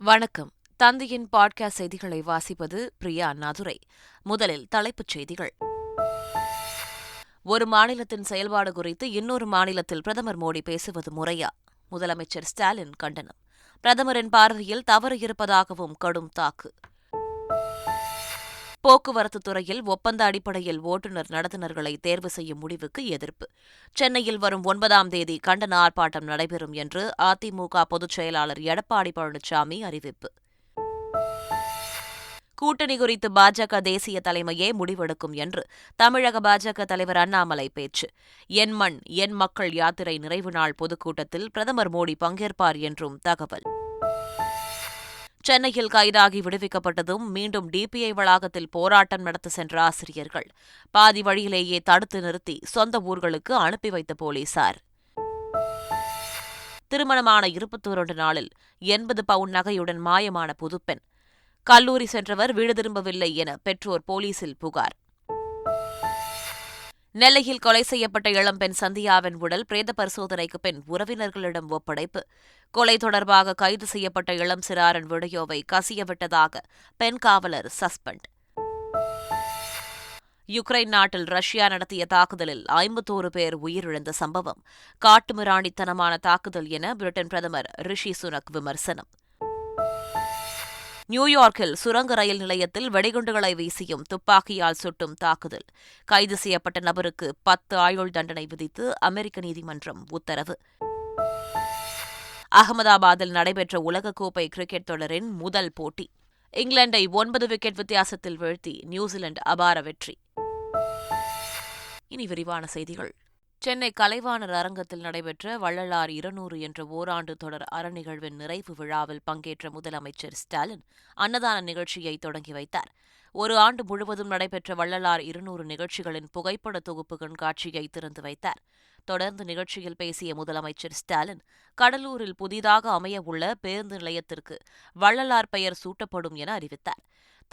வணக்கம். தந்தையின் பாட்காஸ்ட் செய்திகளை வாசிப்பது பிரியா அண்ணாதுரை முதலில் தலைப்புச் செய்திகள். ஒரு மாநிலத்தின் செயல்பாடு குறித்து இன்னொரு மாநிலத்தில் பிரதமர் மோடி பேசுவது முறையா? முதலமைச்சர் ஸ்டாலின் கண்டனம். பிரதமரின் பார்வையில் தவறு இருப்பதாகவும் கடும் தாக்கு. போக்குவரத்து துறையில் ஒப்பந்த அடிப்படையில் ஓட்டுநர் நடத்துனர்களை தேர்வு செய்யும் முடிவுக்கு எதிர்ப்பு. சென்னையில் வரும் ஒன்பதாம் தேதி கண்டன ஆர்ப்பாட்டம் நடைபெறும் என்று அதிமுக பொதுச் செயலாளர் எடப்பாடி பழனிசாமி அறிவிப்பு. கூட்டணி குறித்து பாஜக தேசிய தலைமையே முடிவெடுக்கும் என்று தமிழக பாஜக தலைவர் அண்ணாமலை பேச்சு. என் மண் என் மக்கள் யாத்திரை நிறைவு நாள் பொதுக்கூட்டத்தில் பிரதமர் மோடி பங்கேற்பார் என்றும் தகவல். சென்னையில் கைதாகி விடுவிக்கப்பட்டதும் மீண்டும் டிபிஐ வளாகத்தில் போராட்டம் நடத்த சென்ற ஆசிரியர்கள். பாதி வழியிலேயே தடுத்து நிறுத்தி சொந்த ஊர்களுக்கு அனுப்பி வைத்த போலீசார். திருமணமான இருபத்தோரண்டு நாளில் எண்பது பவுன் நகையுடன் மாயமான புதுப்பெண். கல்லூரி சென்றவர் வீடு திரும்பவில்லை என பெற்றோர் போலீசில் புகார். நெல்லையில் கொலை செய்யப்பட்ட இளம்பெண் சந்தியாவின் உடல் பிரேத பரிசோதனைக்கு பின் உறவினர்களிடம் ஒப்படைப்பு. கொலை தொடர்பாக கைது செய்யப்பட்ட இளம் சிறாரின் வீடியோவை கசியவிட்டதாக பெண் காவலர் சஸ்பெண்ட். யுக்ரைன் நாட்டில் ரஷ்யா நடத்திய தாக்குதலில் ஐம்பத்தோரு பேர் உயிரிழந்த சம்பவம். காட்டுமிராணித்தனமான தாக்குதல் என பிரிட்டன் பிரதமர் ரிஷி சுனக் விமர்சனம். நியூயார்க்கில் சுரங்க ரயில் நிலையத்தில் வெடிகுண்டுகளை வீசியும் துப்பாக்கியால் சுட்டும் தாக்குதல். கைது செய்யப்பட்ட நபருக்கு பத்து ஆயுள் தண்டனை விதித்து அமெரிக்க நீதிமன்றம் உத்தரவு. அகமதாபாத்தில் நடைபெற்ற உலகக்கோப்பை கிரிக்கெட் தொடரின் முதல் போட்டி. இங்கிலாந்தை ஒன்பது விக்கெட் வித்தியாசத்தில் வீழ்த்தி நியூசிலாந்து அபார வெற்றி. இனி விரிவான செய்திகள். சென்னை கலைவாணர் அரங்கத்தில் நடைபெற்ற வள்ளலார் இருநூறு என்ற ஓராண்டு தொடர் அறநிகழ்வின் நிறைவு விழாவில் பங்கேற்ற முதலமைச்சர் ஸ்டாலின் அன்னதான நிகழ்ச்சியை தொடங்கி வைத்தார். ஒரு ஆண்டு முழுவதும் நடைபெற்ற வள்ளலார் இருநூறு நிகழ்ச்சிகளின் புகைப்பட தொகுப்பு கண்காட்சியை திறந்து வைத்தார். தொடர்ந்து நிகழ்ச்சியில் பேசிய முதலமைச்சர் ஸ்டாலின் கடலூரில் புதிதாக அமையவுள்ள பேருந்து நிலையத்திற்கு வள்ளலார் பெயர் சூட்டப்படும் என அறிவித்தார்.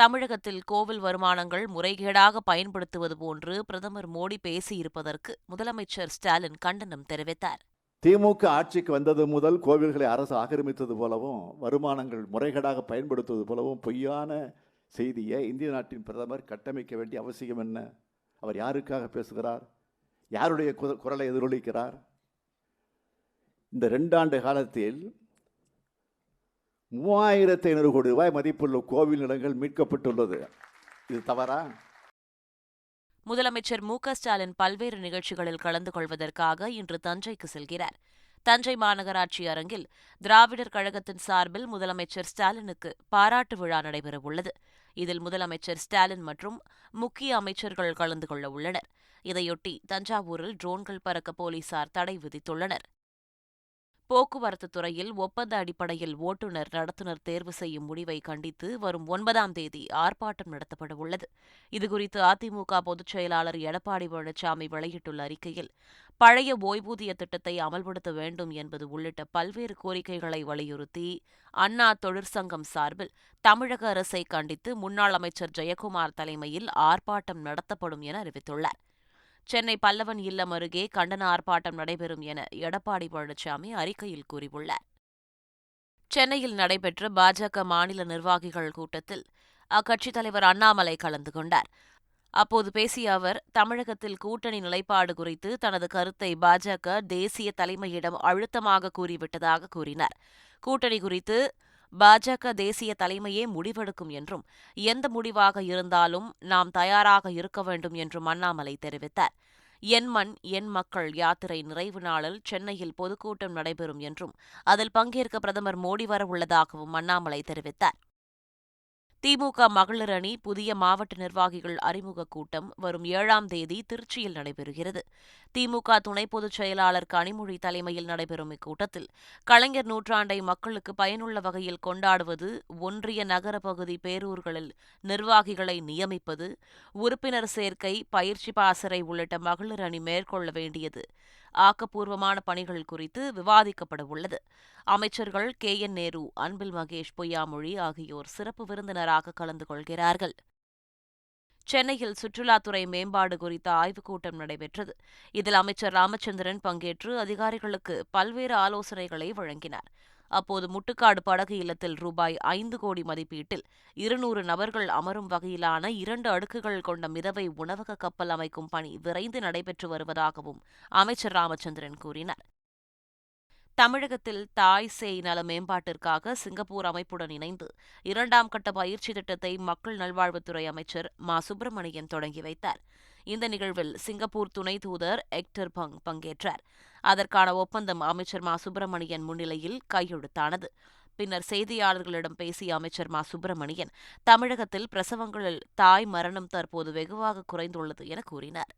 தமிழகத்தில் கோவில் வருமானங்கள் முறைகேடாக பயன்படுத்துவது போன்று பிரதமர் மோடி பேசியிருப்பதற்கு முதலமைச்சர் ஸ்டாலின் கண்டனம் தெரிவித்தார். திமுக ஆட்சிக்கு வந்தது முதல் கோவில்களை அரசு ஆக்கிரமித்தது போலவும் வருமானங்கள் முறைகேடாக பயன்படுத்துவது போலவும் பொய்யான செய்தியை இந்திய நாட்டின் பிரதமர் கட்டமைக்க வேண்டிய அவசியம் என்ன? அவர் யாருக்காக பேசுகிறார்? யாருடைய குரலை எதிரொலிக்கிறார்? இந்த ரெண்டாண்டு காலத்தில் மூவாயிரத்தி ஐநூறு கோடி ரூபாய் மதிப்புள்ள கோவில் நிலங்கள் மீட்கப்பட்டுள்ளது. இது தவறா? முதலமைச்சர் மு ஸ்டாலின் பல்வேறு நிகழ்ச்சிகளில் கலந்து கொள்வதற்காக இன்று தஞ்சைக்கு செல்கிறார். தஞ்சை மாநகராட்சி அரங்கில் திராவிடர் கழகத்தின் சார்பில் முதலமைச்சர் ஸ்டாலினுக்கு பாராட்டு விழா நடைபெறவுள்ளது. இதில் முதலமைச்சர் ஸ்டாலின் மற்றும் முக்கிய அமைச்சர்கள் கலந்து கொள்ள உள்ளனர். இதையொட்டி தஞ்சாவூரில் ட்ரோன்கள் பறக்க போலீசார் தடை விதித்துள்ளனர். போக்குவரத்து துறையில் ஒப்பந்த அடிப்படையில் ஓட்டுநர் நடத்துனர் தேர்வு செய்யும் முடிவை கண்டித்து வரும் ஒன்பதாம் தேதி ஆர்ப்பாட்டம் நடத்தப்பட உள்ளது. இதுகுறித்து அதிமுக பொதுச் செயலாளர் எடப்பாடி பழனிசாமி வெளியிட்டுள்ள அறிக்கையில் பழைய ஓய்வூதிய திட்டத்தை அமல்படுத்த வேண்டும் என்பது உள்ளிட்ட பல்வேறு கோரிக்கைகளை வலியுறுத்தி அண்ணா தொழிற்சங்கம் சார்பில் தமிழக அரசை கண்டித்து முன்னாள் அமைச்சர் ஜெயக்குமார் தலைமையில் ஆர்ப்பாட்டம் நடத்தப்படும் என அறிவித்துள்ளார். சென்னை பல்லவன் இல்லம் அருகே கண்டன ஆர்ப்பாட்டம் நடைபெறும் என எடப்பாடி பழனிசாமி அறிக்கையில் கூறியுள்ளார். சென்னையில் நடைபெற்ற பாஜக மாநில நிர்வாகிகள் கூட்டத்தில் அக்கட்சித் தலைவர் அண்ணாமலை கலந்து கொண்டார். அப்போது பேசிய அவர் தமிழகத்தில் கூட்டணி நிலைப்பாடு குறித்து தனது கருத்தை பாஜக தேசிய தலைமையிடம் அழுத்தமாக கூறிவிட்டதாக கூறினார். கூட்டணி குறித்து பாஜக தேசிய தலைமையே முடிவெடுக்கும் என்றும் எந்த முடிவாக இருந்தாலும் நாம் தயாராக இருக்க வேண்டும் என்றும் அண்ணாமலை தெரிவித்தார். என் மண் என் மக்கள் யாத்திரை நிறைவு நாளில் சென்னையில் பொதுக்கூட்டம் நடைபெறும் என்றும் அதில் பங்கேற்க பிரதமர் மோடி வரவுள்ளதாகவும் அண்ணாமலை தெரிவித்தார். திமுக மகளிர் அணி புதிய மாவட்ட நிர்வாகிகள் அறிமுக கூட்டம் வரும் ஏழாம் தேதி திருச்சியில் நடைபெறுகிறது. திமுக துணை பொதுச் செயலாளர் கனிமொழி தலைமையில் நடைபெறும் இக்கூட்டத்தில் கலைஞர் நூற்றாண்டை மக்களுக்கு பயனுள்ள வகையில் கொண்டாடுவது ஒன்றிய நகர பகுதி பேரூர்களில் நிர்வாகிகளை நியமிப்பது உறுப்பினர் சேர்க்கை பயிற்சி பாசறை உள்ளிட்ட மகளிர் அணி மேற்கொள்ள வேண்டியது. ஆக்கப்பூர்வமான பணிகள் குறித்து விவாதிக்கப்பட உள்ளது. அமைச்சர்கள் கே. என். நேரு அன்பில் மகேஷ் பொய்யாமொழி ஆகியோர் சிறப்பு விருந்தினராக கலந்து கொள்கிறார்கள். சென்னையில் சுற்றுலாத்துறை மேம்பாடு குறித்த ஆய்வுக் கூட்டம் நடைபெற்றது. இதில் அமைச்சர் ராமச்சந்திரன் பங்கேற்று அதிகாரிகளுக்கு பல்வேறு ஆலோசனைகளை வழங்கினார். அப்போது முட்டுக்காடு படகு இல்லத்தில் ரூபாய் ஐந்து கோடி மதிப்பீட்டில் இருநூறு நபர்கள் அமரும் வகையிலான இரண்டு அடுக்குகள் கொண்ட மிதவை உணவக கப்பல் அமைக்கும் பணி விரைந்து நடைபெற்று வருவதாகவும் அமைச்சர் ராமச்சந்திரன் கூறினார். தமிழகத்தில் தாய் சேய் நல மேம்பாட்டிற்காக சிங்கப்பூர் அமைப்புடன் இணைந்து இரண்டாம் கட்ட பயிற்சி திட்டத்தை மக்கள் நல்வாழ்வுத்துறை அமைச்சர் மா. சுப்பிரமணியன் தொடங்கி வைத்தார். இந்த நிகழ்வில் சிங்கப்பூர் துணை தூதர் எக்டர் பங் பங்கேற்றார். அதற்கான ஒப்பந்தம் அமைச்சர் மா. சுப்பிரமணியன் முன்னிலையில் கையெழுத்தானது. பின்னர் செய்தியாளர்களிடம் பேசிய அமைச்சர் மா. சுப்பிரமணியன் தமிழகத்தில் பிரசவங்களில் தாய் மரணம் தற்போது வெகுவாக குறைந்துள்ளது என கூறினார்.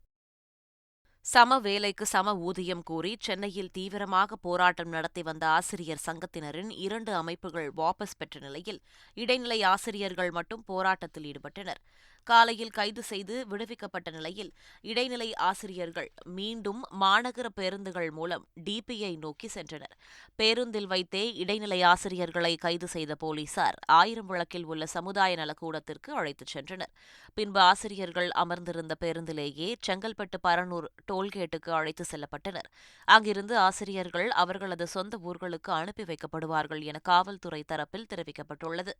சம வேலைக்கு சம ஊதியம் கோரி சென்னையில் தீவிரமாக போராட்டம் நடத்தி வந்த ஆசிரியர் சங்கத்தினரின் இரண்டு அமைப்புகள் வாபஸ் பெற்ற நிலையில் இடைநிலை ஆசிரியர்கள் மட்டும் போராட்டத்தில் ஈடுபட்டனர். காலையில் கைது செய்து விடுவிக்கப்பட்ட நிலையில் இடைநிலை ஆசிரியர்கள் மீண்டும் மாநகர பேருந்துகள் மூலம் டிபிஐ நோக்கி சென்றனர். பேருந்தில் வைத்தே இடைநிலை ஆசிரியர்களை கைது செய்த போலீசார் ஆயிரம் விளக்கில் உள்ள சமுதாய நலக்கூடத்திற்கு அழைத்துச் சென்றனர். பின்பு ஆசிரியர்கள் அமர்ந்திருந்த பேருந்திலேயே செங்கல்பட்டு பரனூர் டோல்கேட்டுக்கு அழைத்து செல்லப்பட்டனர். அங்கிருந்து ஆசிரியர்கள் அவர்களது சொந்த ஊர்களுக்கு அனுப்பி வைக்கப்படுவார்கள் என காவல்துறை தரப்பில் தெரிவிக்கப்பட்டுள்ளது.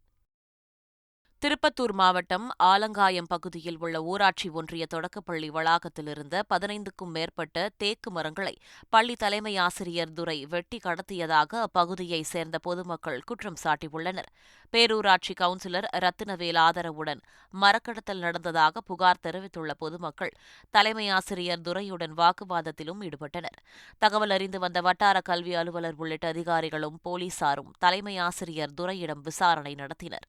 திருப்பத்தூர் மாவட்டம் ஆலங்காயம் பகுதியில் உள்ள ஊராட்சி ஒன்றிய தொடக்கப்பள்ளி வளாகத்தில் இருந்த பதினைந்துக்கும் மேற்பட்ட தேக்கு மரங்களை பள்ளி தலைமை ஆசிரியர் துரை வெட்டி கடத்தியதாக அப்பகுதியைச் சேர்ந்த பொதுமக்கள் குற்றம் சாட்டியுள்ளனர். பேரூராட்சி கவுன்சிலர் ரத்தினவேல் ஆதரவுடன் மரக்கடத்தல் நடந்ததாக புகார் தெரிவித்துள்ள பொதுமக்கள் தலைமை ஆசிரியர் துரையுடன் வாக்குவாதத்திலும் ஈடுபட்டனர். தகவல் அறிந்து வந்த வட்டார கல்வி அலுவலர் உள்ளிட்ட அதிகாரிகளும் போலீசாரும் தலைமை ஆசிரியர் துரையிடம் விசாரணை நடத்தினர்.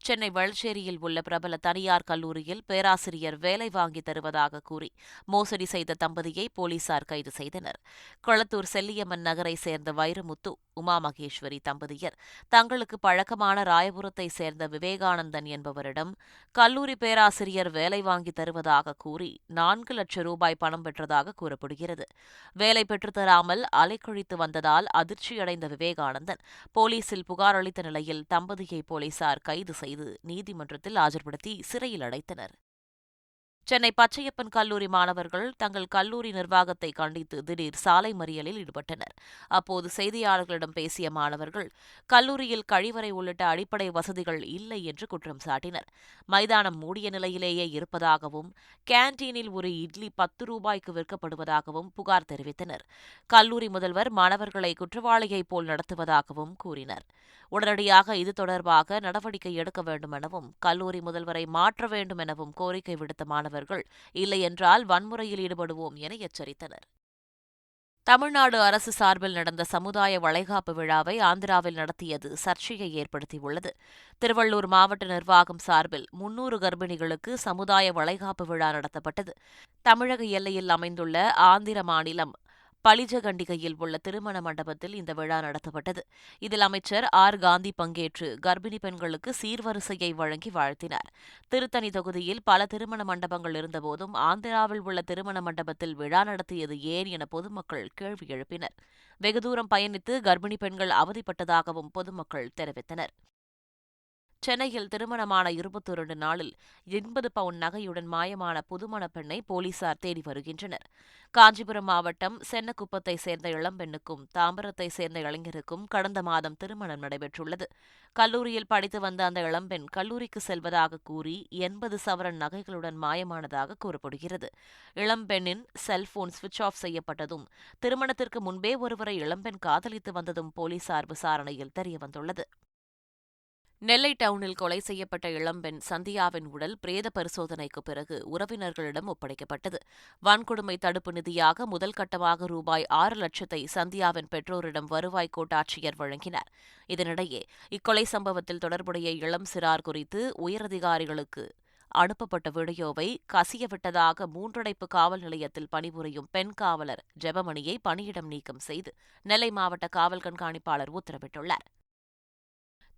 சென்னை வளச்சேரியில் உள்ள பிரபல தனியார் கல்லூரியில் பேராசிரியர் வேலை வாங்கி தருவதாக கூறி மோசடி செய்த தம்பதியை போலீசார் கைது செய்தனர். கொளத்தூர் செல்லியம்மன் நகரை சேர்ந்த வைரமுத்து உமா மகேஸ்வரி தம்பதியர் தங்களுக்கு பழக்கமான ராயபுரத்தை சேர்ந்த விவேகானந்தன் என்பவரிடம் கல்லூரி பேராசிரியர் வேலை வாங்கி தருவதாக கூறி நான்கு லட்சம் ரூபாய் பணம் பெற்றதாக கூறப்படுகிறது. வேலை பெற்றுத்தராமல் அலைக்கழித்து வந்ததால் அதிர்ச்சியடைந்த விவேகானந்தன் போலீசில் புகார் அளித்த நிலையில் தம்பதியை போலீசார் கைது செய்தனர். செய்து நீதிமன்றத்தில் ஆஜர்படுத்தி சிறையில் அடைத்தனர். சென்னை பச்சையப்பன் கல்லூரி மாணவர்கள் தங்கள் கல்லூரி நிர்வாகத்தை கண்டித்து திடீர் சாலை மறியலில் ஈடுபட்டனர். அப்போது செய்தியாளர்களிடம் பேசிய மாணவர்கள் கல்லூரியில் கழிவறை உள்ளிட்ட அடிப்படை வசதிகள் இல்லை என்று குற்றம் சாட்டினர். மைதானம் மூடிய நிலையிலேயே இருப்பதாகவும் கேன்டீனில் ஒரு இட்லி பத்து ரூபாய்க்கு விற்கப்படுவதாகவும் புகார் தெரிவித்தனர். கல்லூரி முதல்வர் மாணவர்களை குற்றவாளியைப் போல் நடத்துவதாகவும் கூறினர். உடனடியாக இது தொடர்பாக நடவடிக்கை எடுக்க வேண்டும் எனவும் கல்லூரி முதல்வரை மாற்ற வேண்டும் எனவும் கோரிக்கை விடுத்த மாணவர் தலைவர்கள் இல்லையென்றால் வன்முறையில் ஈடுபடுவோம் என எச்சரித்தனர். தமிழ்நாடு அரசு சார்பில் நடந்த சமுதாய வளைகாப்பு விழாவை ஆந்திராவில் நடத்தியது சர்ச்சையை ஏற்படுத்தியுள்ளது. திருவள்ளூர் மாவட்ட நிர்வாகம் சார்பில் முன்னூறு கர்ப்பிணிகளுக்கு சமுதாய வளைகாப்பு விழா நடத்தப்பட்டது. தமிழக எல்லையில் அமைந்துள்ள ஆந்திர மாநிலம் பளிஜகண்டிகையில் உள்ள திருமண மண்டபத்தில் இந்த விழா நடத்தப்பட்டது. இதில் அமைச்சர் ஆர். காந்தி பங்கேற்று கர்ப்பிணி பெண்களுக்கு சீர்வரிசையை வழங்கி வாழ்த்தினார். திருத்தணி தொகுதியில் பல திருமண மண்டபங்கள் இருந்தபோதும் ஆந்திராவில் உள்ள திருமண மண்டபத்தில் விழா நடத்தியது ஏன் என பொதுமக்கள் கேள்வி எழுப்பினர். வெகுதூரம் பயணித்து கர்ப்பிணி பெண்கள் அவதிப்பட்டதாகவும் பொதுமக்கள் தெரிவித்தனர். சென்னையில் திருமணமான இருபத்தொரு நாளில் எண்பது பவுன் நகையுடன் மாயமான புதுமண பெண்ணை போலீசார் தேடி வருகின்றனர். காஞ்சிபுரம் மாவட்டம் சென்னக்குப்பத்தை சேர்ந்த இளம்பெண்ணுக்கும் தாம்பரத்தை சேர்ந்த இளைஞருக்கும் கடந்த மாதம் திருமணம் நடைபெற்றுள்ளது. கல்லூரியில் படித்து வந்த அந்த இளம்பெண் கல்லூரிக்கு செல்வதாக கூறி எண்பது சவரன் நகைகளுடன் மாயமானதாக கூறப்படுகிறது. இளம்பெண்ணின் செல்போன் சுவிட்ச் ஆஃப் செய்யப்பட்டதும் திருமணத்திற்கு முன்பே ஒருவரை இளம்பெண் காதலித்து வந்ததும் போலீசார் விசாரணையில் தெரியவந்துள்ளது. நெல்லை டவுனில் கொலை செய்யப்பட்ட இளம்பெண் சந்தியாவின் உடல் பிரேத பரிசோதனைக்கு பிறகு உறவினர்களிடம் ஒப்படைக்கப்பட்டது. வன்கொடுமை தடுப்பு நிதியாக முதல் கட்டமாக ரூபாய் ஆறு லட்சத்தை சந்தியாவின் பெற்றோரிடம் வருவாய் கோட்டாட்சியர் வழங்கினார். இதனிடையே இக்கொலை சம்பவத்தில் தொடர்புடைய இளம் சிறார் குறித்து உயரதிகாரிகளுக்கு அனுப்பப்பட்ட வீடியோவை கசியவிட்டதாக மூன்றடைப்பு காவல் நிலையத்தில் பணிபுரியும் பெண் காவலர் ஜெபமணியை பணியிடம் நீக்கம் செய்து நெல்லை மாவட்ட காவல் கண்காணிப்பாளர் உத்தரவிட்டுள்ளார்.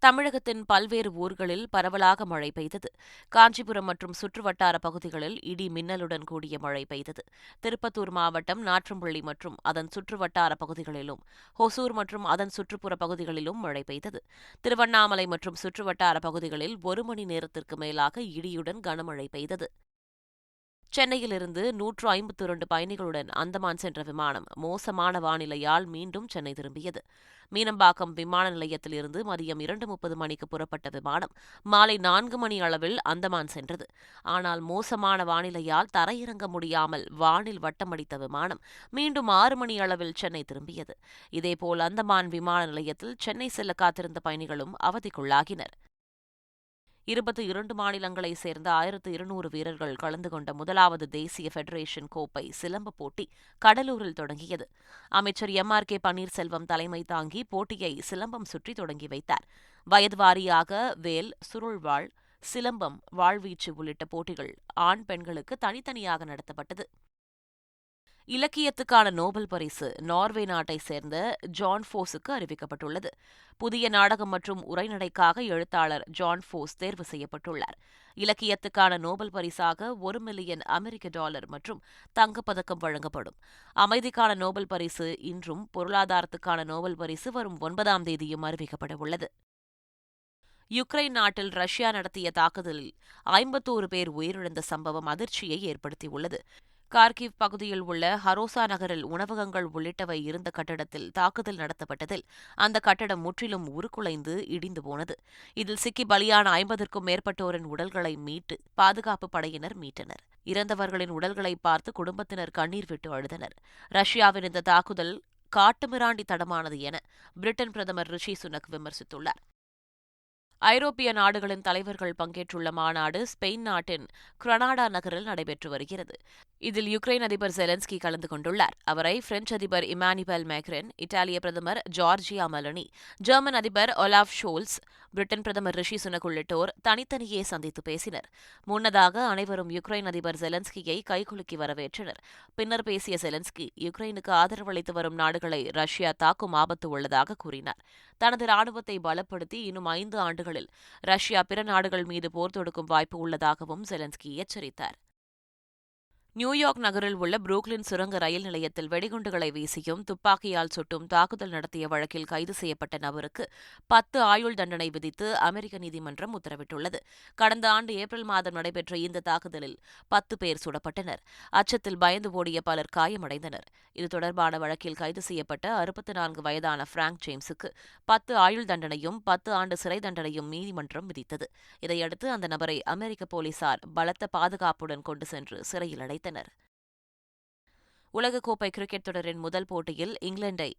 தமிழகத்தின் பல்வேறு ஊர்களில் பரவலாக மழை பெய்தது. காஞ்சிபுரம் மற்றும் சுற்றுவட்டார பகுதிகளில் இடி மின்னலுடன் கூடிய மழை பெய்தது. திருப்பத்தூர் மாவட்டம் நாற்றம்பள்ளி மற்றும் அதன் சுற்றுவட்டார பகுதிகளிலும் ஹொசூர் மற்றும் அதன் சுற்றுப்புற பகுதிகளிலும் மழை பெய்தது. திருவண்ணாமலை மற்றும் சுற்றுவட்டார பகுதிகளில் ஒரு மணி நேரத்திற்கு மேலாக இடியுடன் கனமழை பெய்தது. சென்னையிலிருந்து நூற்று ஐம்பத்தி இரண்டு பயணிகளுடன் அந்தமான் சென்ற விமானம் மோசமான வானிலையால் மீண்டும் சென்னை திரும்பியது. மீனம்பாக்கம் விமான நிலையத்திலிருந்து மதியம் இரண்டு முப்பது மணிக்கு புறப்பட்ட விமானம் மாலை நான்கு மணி அளவில் அந்தமான் சென்றது. ஆனால் மோசமான வானிலையால் தரையிறங்க முடியாமல் வானில் வட்டமடித்த விமானம் மீண்டும் ஆறு மணி அளவில் சென்னை திரும்பியது. இதேபோல் அந்தமான் விமான நிலையத்தில் சென்னை செல்ல காத்திருந்த பயணிகளும் அவதிக்குள்ளாகினர். இருபத்தி இரண்டு மாநிலங்களைச் சேர்ந்த ஆயிரத்து இருநூறு வீரர்கள் கலந்து கொண்ட முதலாவது தேசிய ஃபெடரேஷன் கோப்பை சிலம்ப போட்டி கடலூரில் தொடங்கியது. அமைச்சர் எம். ஆர். கே. பன்னீர்செல்வம் தலைமை தாங்கி போட்டியை சிலம்பம் சுற்றி தொடங்கி வைத்தார். வயது வாரியாக வேல் சுருள்வாள் சிலம்பம் வாழ்வீச்சு உள்ளிட்ட போட்டிகள் ஆண் பெண்களுக்கு தனித்தனியாக நடத்தப்பட்டது. இலக்கியத்துக்கான நோபல் பரிசு நார்வே நாட்டை சேர்ந்த ஜான் ஃபோஸுக்கு அறிவிக்கப்பட்டுள்ளது. புதிய நாடகம் மற்றும் உரைநடைக்காக எழுத்தாளர் ஜான் ஃபோஸ் தேர்வு செய்யப்பட்டுள்ளார். இலக்கியத்துக்கான நோபல் பரிசாக ஒரு மில்லியன் அமெரிக்க டாலர் மற்றும் தங்கப்பதக்கம் வழங்கப்படும். அமைதிக்கான நோபல் பரிசு இன்றும் பொருளாதாரத்துக்கான நோபல் பரிசு வரும் ஒன்பதாம் தேதியும் அறிவிக்கப்பட உள்ளது யுக்ரைன் நாட்டில் ரஷ்யா நடத்திய தாக்குதலில் ஐம்பத்தோரு பேர் உயிரிழந்த சம்பவம் அதிர்ச்சியை ஏற்படுத்தியுள்ளது. கார்கிவ் பகுதியில் உள்ள ஹரோசா நகரில் உணவகங்கள் உள்ளிட்டவை இருந்த கட்டடத்தில் தாக்குதல் நடத்தப்பட்டதில் அந்த கட்டடம் முற்றிலும் உருக்குலைந்து இடிந்து போனது. இதில் சிக்கி பலியான ஐம்பதற்கும் மேற்பட்டோரின் உடல்களை மீட்டு பாதுகாப்பு படையினர் மீட்டனர். இறந்தவர்களின் உடல்களை பார்த்து குடும்பத்தினர் கண்ணீர் விட்டு அழுதனர். ரஷ்யாவின் இந்த தாக்குதல் காட்டுமிராண்டி தடமானது என பிரிட்டன் பிரதமர் ரிஷி சுனக் விமர்சித்துள்ளார். ஐரோப்பிய நாடுகளின் தலைவர்கள் பங்கேற்றுள்ள மாநாடு ஸ்பெயின் நாட்டின் கிரனாடா நகரில் நடைபெற்று வருகிறது. இதில் யுக்ரைன் அதிபர் செலன்ஸ்கி கலந்து கொண்டுள்ளார். அவரை பிரெஞ்சு அதிபர் இமானுவேல் மேக்ரென் இத்தாலிய பிரதமர் ஜார்ஜியா மலனி ஜெர்மன் அதிபர் ஒலாஃப் ஷோல்ஸ் பிரிட்டன் பிரதமர் ரிஷி சுனக் உள்ளிட்டோர் தனித்தனியே சந்தித்து பேசினர். முன்னதாக அனைவரும் யுக்ரைன் அதிபர் செலன்ஸ்கியை கைகுலுக்கி வரவேற்றனர். பின்னர் பேசிய செலன்ஸ்கி யுக்ரைனுக்கு ஆதரவு அளித்து வரும் நாடுகளை ரஷ்யா தாக்கும் ஆபத்து உள்ளதாக கூறினார். தனது ராணுவத்தை பலப்படுத்தி இன்னும் ஐந்து ஆண்டுகளில் ரஷ்யா பிற நாடுகள் மீது போர் தொடுக்கும் வாய்ப்பு உள்ளதாகவும் செலன்ஸ்கி எச்சரித்தார். நியூயார்க் நகரில் உள்ள புரூக்லின் சுரங்க ரயில் நிலையத்தில் வெடிகுண்டுகளை வீசியும் துப்பாக்கியால் சுட்டும் தாக்குதல் நடத்திய வழக்கில் கைது செய்யப்பட்ட நபருக்கு பத்து ஆயுள் தண்டனை விதித்து அமெரிக்க நீதிமன்றம் உத்தரவிட்டுள்ளது. கடந்த ஆண்டு ஏப்ரல் மாதம் நடைபெற்ற இந்த தாக்குதலில் பத்து பேர் சுடப்பட்டனர். அச்சத்தில் பயந்து ஓடிய பலர் காயமடைந்தனர். இது தொடர்பான வழக்கில் கைது செய்யப்பட்ட அறுபத்தி நான்கு வயதான பிராங்க் ஜேம்ஸுக்கு பத்து ஆயுள் தண்டனையும் பத்து ஆண்டு சிறை தண்டனையும் நீதிமன்றம் விதித்தது. இதையடுத்து அந்த நபரை அமெரிக்க போலீசார் பலத்த பாதுகாப்புடன் கொண்டு சென்று சிறையில் அடைத்தனர். வைத்தனர் உலகக்கோப்பை கிரிக்கெட் தொடரின் முதல் போட்டியில் இங்கிலாந்தை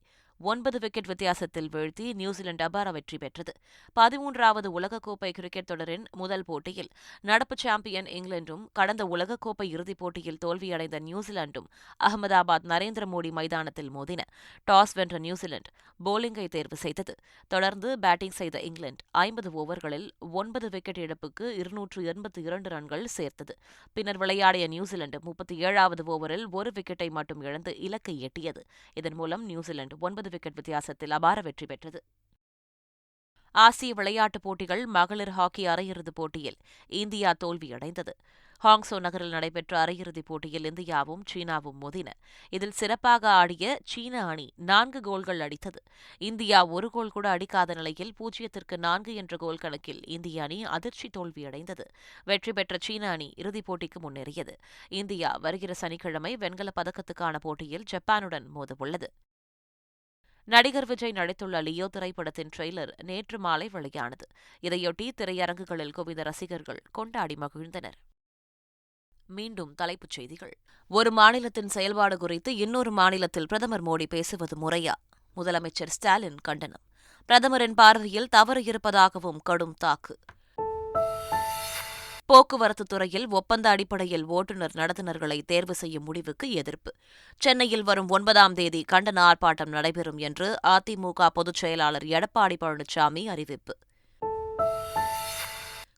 ஒன்பது விக்கெட் வித்தியாசத்தில் வீழ்த்தி நியூசிலாந்து அபார வெற்றி பெற்றது. பதிமூன்றாவது உலகக்கோப்பை கிரிக்கெட் தொடரின் முதல் போட்டியில் நடப்பு சாம்பியன் இங்கிலாந்தும் கடந்த உலகக்கோப்பை இறுதிப் போட்டியில் தோல்வியடைந்த நியூசிலாந்தும் அகமதாபாத் நரேந்திர மோடி மைதானத்தில் மோதின. டாஸ் வென்ற நியூசிலாந்து போலிங்கை தேர்வு செய்தது. தொடர்ந்து பேட்டிங் செய்த இங்கிலாந்து ஐம்பது ஓவர்களில் ஒன்பது விக்கெட் இழப்புக்கு இருநூற்று எண்பத்தி இரண்டு ரன்கள் சேர்த்தது. பின்னர் விளையாடிய நியூசிலாந்து முப்பத்தி ஏழாவது ஓவரில் ஒரு விக்கெட்டை மட்டும் இழந்து இலக்கை எட்டியது. இதன் மூலம் நியூசிலாந்து ஒன்பது விக்கெட் வித்தியாசத்தில் அபார வெற்றி பெற்றது. ஆசிய விளையாட்டுப் போட்டிகள் மகளிர் ஹாக்கி அரையிறுதிப் போட்டியில் இந்தியா தோல்வியடைந்தது. ஹாங்ஸோ நகரில் நடைபெற்ற அரையிறுதிப் போட்டியில் இந்தியாவும் சீனாவும் மோதின. இதில் சிறப்பாக ஆடிய சீன அணி நான்கு கோல்கள் அடித்தது. இந்தியா ஒரு கோல் கூட அடிக்காத நிலையில் பூஜ்ஜியத்திற்கு நான்கு என்ற கோல் கணக்கில் இந்திய அணி அதிர்ச்சி தோல்வியடைந்தது. வெற்றி பெற்ற சீன அணி இறுதிப் போட்டிக்கு முன்னேறியது. இந்தியா வருகிற சனிக்கிழமை வெண்கலப் பதக்கத்துக்கான போட்டியில் ஜப்பானுடன் மோதவுள்ளது. நடிகர் விஜய் நடித்துள்ள லியோ திரைப்படத்தின் ட்ரெய்லர் நேற்று மாலை வெளியானது. இதையொட்டி திரையரங்குகளில் குவிந்த ரசிகர்கள் கொண்டாடி மகிழ்ந்தனர். மீண்டும் தலைப்புச் செய்திகள். ஒரு மாநிலத்தின் செயல்பாடு குறித்து இன்னொரு மாநிலத்தில் பிரதமர் மோடி பேசுவது முறையா? முதலமைச்சர் ஸ்டாலின் கண்டனம். பிரதமரின் பார்வையில் தவறு இருப்பதாகவும் கடும் தாக்கு. போக்குவரத்து துறையில் ஒப்பந்த அடிப்படையில் ஓட்டுநர் நடத்துனர்களை தேர்வு செய்யும் முடிவுக்கு எதிர்ப்பு. சென்னையில் வரும் ஒன்பதாம் தேதி கண்டன ஆர்ப்பாட்டம் நடைபெறும் என்று அதிமுக பொதுச் செயலாளர் எடப்பாடி பழனிசாமி அறிவிப்பு.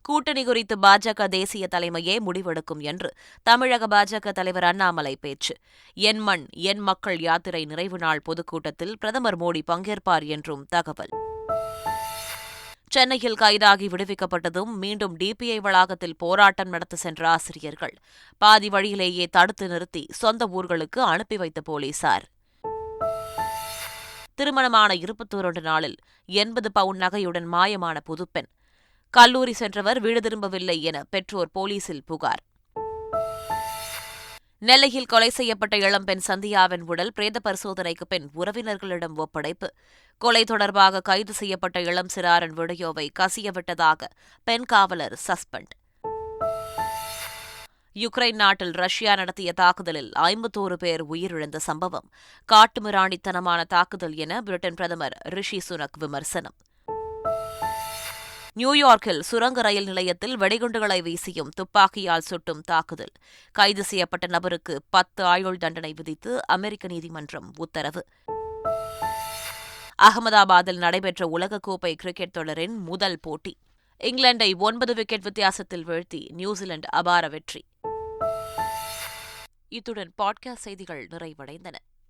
கூட்டணி குறித்து பாஜக தேசிய தலைமையே முடிவெடுக்கும் என்று தமிழக பாஜக தலைவர் அண்ணாமலை பேச்சு. என் மண் என் மக்கள் யாத்திரை நிறைவு நாள் பொதுக்கூட்டத்தில் பிரதமர் மோடி பங்கேற்பார் என்றும் தகவல். சென்னையில் கைதாகி விடுவிக்கப்பட்டதும் மீண்டும் டிபிஐ வளாகத்தில் போராட்டம் நடத்த சென்ற ஆசிரியர்கள். பாதி வழியிலேயே தடுத்து நிறுத்தி சொந்த ஊர்களுக்கு அனுப்பி வைத்த போலீசார். திருமணமான இருபத்தோரு நாளில் எண்பது பவுன் நகையுடன் மாயமான புதுப்பெண். கல்லூரி சென்றவர் வீடு திரும்பவில்லை என பெற்றோர் போலீசில் புகார். நெல்லையில் கொலை செய்யப்பட்ட இளம்பெண் சந்தியாவின் உடல் பிரேத பரிசோதனைக்கு பின் உறவினர்களிடம் ஒப்படைப்பு. கொலை தொடர்பாக கைது செய்யப்பட்ட இளம் சிறாரின் வீடியோவை கசியவிட்டதாக பெண் காவலர் சஸ்பெண்ட். யுக்ரைன் நாட்டில் ரஷ்யா நடத்திய தாக்குதலில் ஐம்பத்தோரு பேர் உயிரிழந்த சம்பவம். காட்டுமிராணித்தனமான தாக்குதல் என பிரிட்டன் பிரதமர் ரிஷி சுனக் விமர்சனம். நியூயார்க்கில் சுரங்க ரயில் நிலையத்தில் வெடிகுண்டுகளை வீசியும் துப்பாக்கியால் சுட்டும் தாக்குதல். கைது செய்யப்பட்ட நபருக்கு பத்து ஆயுள் தண்டனை விதித்து அமெரிக்க நீதிமன்றம் உத்தரவு. அகமதாபாத்தில் நடைபெற்ற உலகக்கோப்பை கிரிக்கெட் தொடரின் முதல் போட்டி. இங்கிலாந்தை ஒன்பது விக்கெட் வித்தியாசத்தில் வீழ்த்தி நியூசிலாந்து அபார வெற்றி. இத்துடன் பாட்காஸ்ட் செய்திகள் நிறைவடைந்தன.